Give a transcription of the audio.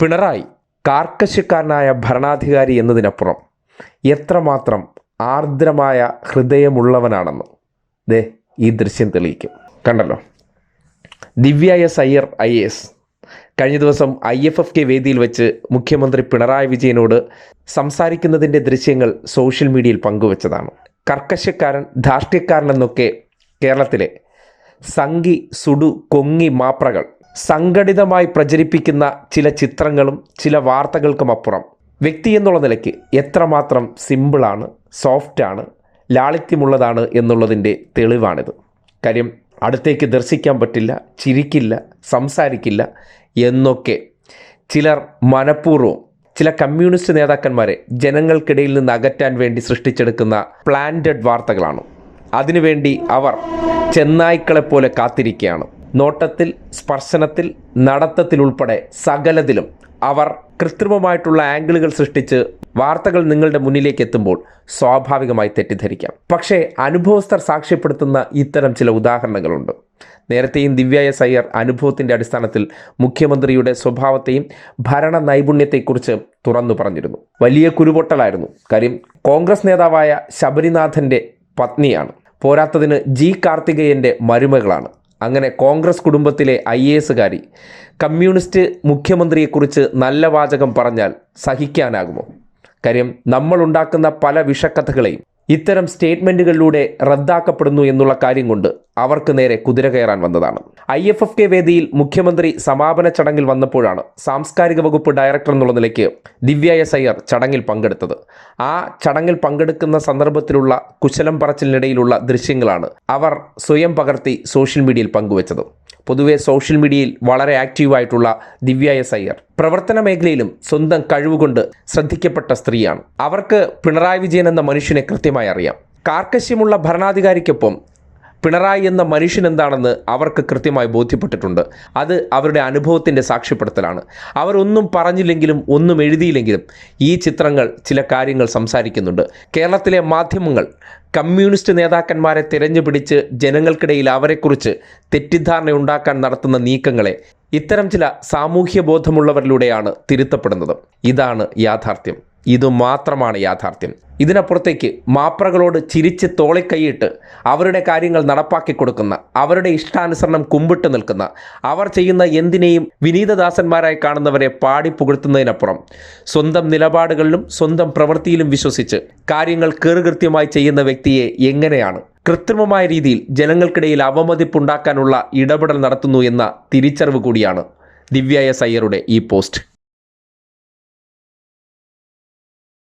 പിണറായി കാർക്കശ്യക്കാരനായ ഭരണാധികാരി എന്നതിനപ്പുറം എത്രമാത്രം ആർദ്രമായ ഹൃദയമുള്ളവനാണെന്ന് ദേ ഈ ദൃശ്യം തെളിയിക്കും. കണ്ടല്ലോ? Divya S Iyer I S. കഴിഞ്ഞ ദിവസം ഐ എഫ് എഫ് കെ വേദിയിൽ വെച്ച് മുഖ്യമന്ത്രി പിണറായി വിജയനോട് സംസാരിക്കുന്നതിന്റെ ദൃശ്യങ്ങൾ സോഷ്യൽ മീഡിയയിൽ പങ്കുവച്ചതാണ്. കർക്കശക്കാരൻ ധാർഷ്ട്യക്കാരൻ എന്നൊക്കെ കേരളത്തിലെ സംഗി സുടു കൊങ്ങി മാപ്രകൾ സംഘടിതമായി പ്രചരിപ്പിക്കുന്ന ചില ചിത്രങ്ങളും ചില വാർത്തകൾക്കും അപ്പുറം. വ്യക്തി എന്നുള്ള നിലയ്ക്ക് എത്രമാത്രം സിമ്പിളാണ് സോഫ്റ്റാണ് ലാളിത്യമുള്ളതാണ് എന്നുള്ളതിന്റെ തെളിവാണിത്. കാര്യം അടുത്തേക്ക് ദർശിക്കാൻ പറ്റില്ല ചിരിക്കില്ല സംസാരിക്കില്ല എന്നൊക്കെ ചിലർ മനഃപൂർവം ചില കമ്മ്യൂണിസ്റ്റ് നേതാക്കന്മാരെ ജനങ്ങൾക്കിടയിൽ നിന്ന് അകറ്റാൻ വേണ്ടി സൃഷ്ടിച്ചെടുക്കുന്ന പ്ലാന്റഡ് വാർത്തകളാണ്. അതിനുവേണ്ടി അവർ ചെന്നായ്ക്കളെപ്പോലെ കാത്തിരിക്കുകയാണ്. നോട്ടത്തിൽ സ്പർശനത്തിൽ നടത്തത്തിൽ ഉൾപ്പെടെ സകലതിലും അവർ കൃത്രിമമായിട്ടുള്ള ആംഗിളുകൾ സൃഷ്ടിച്ച് വാർത്തകൾ നിങ്ങളുടെ മുന്നിലേക്ക് എത്തുമ്പോൾ സ്വാഭാവികമായി തെറ്റിദ്ധരിക്കാം. പക്ഷേ അനുഭവസ്ഥർ സാക്ഷ്യപ്പെടുത്തുന്ന ഇത്തരം ചില ഉദാഹരണങ്ങളുണ്ട്. നേരത്തെയും ദിവ്യായ എസ് അയ്യർ അനുഭവത്തിന്റെ അടിസ്ഥാനത്തിൽ മുഖ്യമന്ത്രിയുടെ സ്വഭാവത്തെയും ഭരണ നൈപുണ്യത്തെക്കുറിച്ച് തുറന്നു പറഞ്ഞിരുന്നു. വലിയ കുരുപൊട്ടലായിരുന്നു. കാര്യം കോൺഗ്രസ് നേതാവായ ശബരിനാഥന്റെ പത്നിയാണ്. പോരാത്തതിന് ജി കാർത്തികേയന്റെ മരുമകളാണ്. അങ്ങനെ കോൺഗ്രസ് കുടുംബത്തിലെ ഐ എ എസുകാരി കമ്മ്യൂണിസ്റ്റ് മുഖ്യമന്ത്രിയെക്കുറിച്ച് നല്ല വാചകം പറഞ്ഞാൽ സഹിക്കാനാകുമോ? കാര്യം നമ്മളുണ്ടാക്കുന്ന പല വിഷക്കഥകളെയും ഇത്തരം സ്റ്റേറ്റ്മെന്റുകളിലൂടെ റദ്ദാക്കപ്പെടുന്നു എന്നുള്ള കാര്യം കൊണ്ട് അവർക്ക് നേരെ കുതിര കയറാൻ വന്നതാണ്. ഐ എഫ് എഫ് കെ വേദിയിൽ മുഖ്യമന്ത്രി സമാപന ചടങ്ങിൽ വന്നപ്പോഴാണ് സാംസ്കാരിക വകുപ്പ് ഡയറക്ടർ എന്നുള്ള നിലയ്ക്ക് ദിവ്യ എസ് അയ്യർ ചടങ്ങിൽ പങ്കെടുത്തത്. ആ ചടങ്ങിൽ പങ്കെടുക്കുന്ന സന്ദർഭത്തിലുള്ള കുശലം പറച്ചിലിനിടയിലുള്ള ദൃശ്യങ്ങളാണ് അവർ സ്വയം പകർത്തി സോഷ്യൽ മീഡിയയിൽ പങ്കുവച്ചത്. പൊതുവെ സോഷ്യൽ മീഡിയയിൽ വളരെ ആക്റ്റീവായിട്ടുള്ള ദിവ്യ എസ് അയ്യർ പ്രവർത്തന മേഖലയിലും സ്വന്തം കഴിവുകൊണ്ട് ശ്രദ്ധിക്കപ്പെട്ട സ്ത്രീയാണ്. അവർക്ക് പിണറായി വിജയൻ എന്ന മനുഷ്യനെ കൃത്യമായി അറിയാം. കാർക്കശ്യമുള്ള ഭരണാധികാരിക്കൊപ്പം പിണറായി എന്ന മനുഷ്യൻ എന്താണെന്ന് അവർക്ക് കൃത്യമായി ബോധ്യപ്പെട്ടിട്ടുണ്ട്. അത് അവരുടെ അനുഭവത്തിന്റെ സാക്ഷ്യപ്പെടുത്തലാണ്. അവരൊന്നും പറഞ്ഞില്ലെങ്കിലും ഒന്നും എഴുതിയില്ലെങ്കിലും ഈ ചിത്രങ്ങൾ ചില കാര്യങ്ങൾ സംസാരിക്കുന്നുണ്ട്. കേരളത്തിലെ മാധ്യമങ്ങൾ കമ്മ്യൂണിസ്റ്റ് നേതാക്കന്മാരെ തിരഞ്ഞുപിടിച്ച് ജനങ്ങൾക്കിടയിൽ അവരെക്കുറിച്ച് തെറ്റിദ്ധാരണ ഉണ്ടാക്കാൻ നടത്തുന്ന നീക്കങ്ങളെ ഇത്തരം ചില സാമൂഹ്യ ബോധമുള്ളവരിലൂടെയാണ് തിരുത്തപ്പെടുന്നത്. ഇതാണ് യാഥാർത്ഥ്യം. ഇതുമാത്രമാണ് യാഥാർത്ഥ്യം. ഇതിനപ്പുറത്തേക്ക് മാപ്രകളോട് ചിരിച്ച് തോളിക്കൈയിട്ട് അവരുടെ കാര്യങ്ങൾ നടപ്പാക്കി കൊടുക്കുന്ന അവരുടെ ഇഷ്ടാനുസരണം കുമ്പിട്ട് നിൽക്കുന്ന അവർ ചെയ്യുന്ന എന്തിനേയും വിനീതദാസന്മാരായി കാണുന്നവരെ പാടി പുകഴ്ത്തുന്നതിനപ്പുറം സ്വന്തം നിലപാടുകളിലും സ്വന്തം പ്രവൃത്തിയിലും വിശ്വസിച്ച് കാര്യങ്ങൾ കീറുകൃത്യമായി ചെയ്യുന്ന വ്യക്തിയെ എങ്ങനെയാണ് കൃത്രിമമായ രീതിയിൽ ജനങ്ങൾക്കിടയിൽ അവമതിപ്പുണ്ടാക്കാനുള്ള ഇടപെടൽ നടത്തുന്നു എന്ന തിരിച്ചറിവ് കൂടിയാണ് ദിവ്യായ സയ്യറുടെ ഈ പോസ്റ്റ്.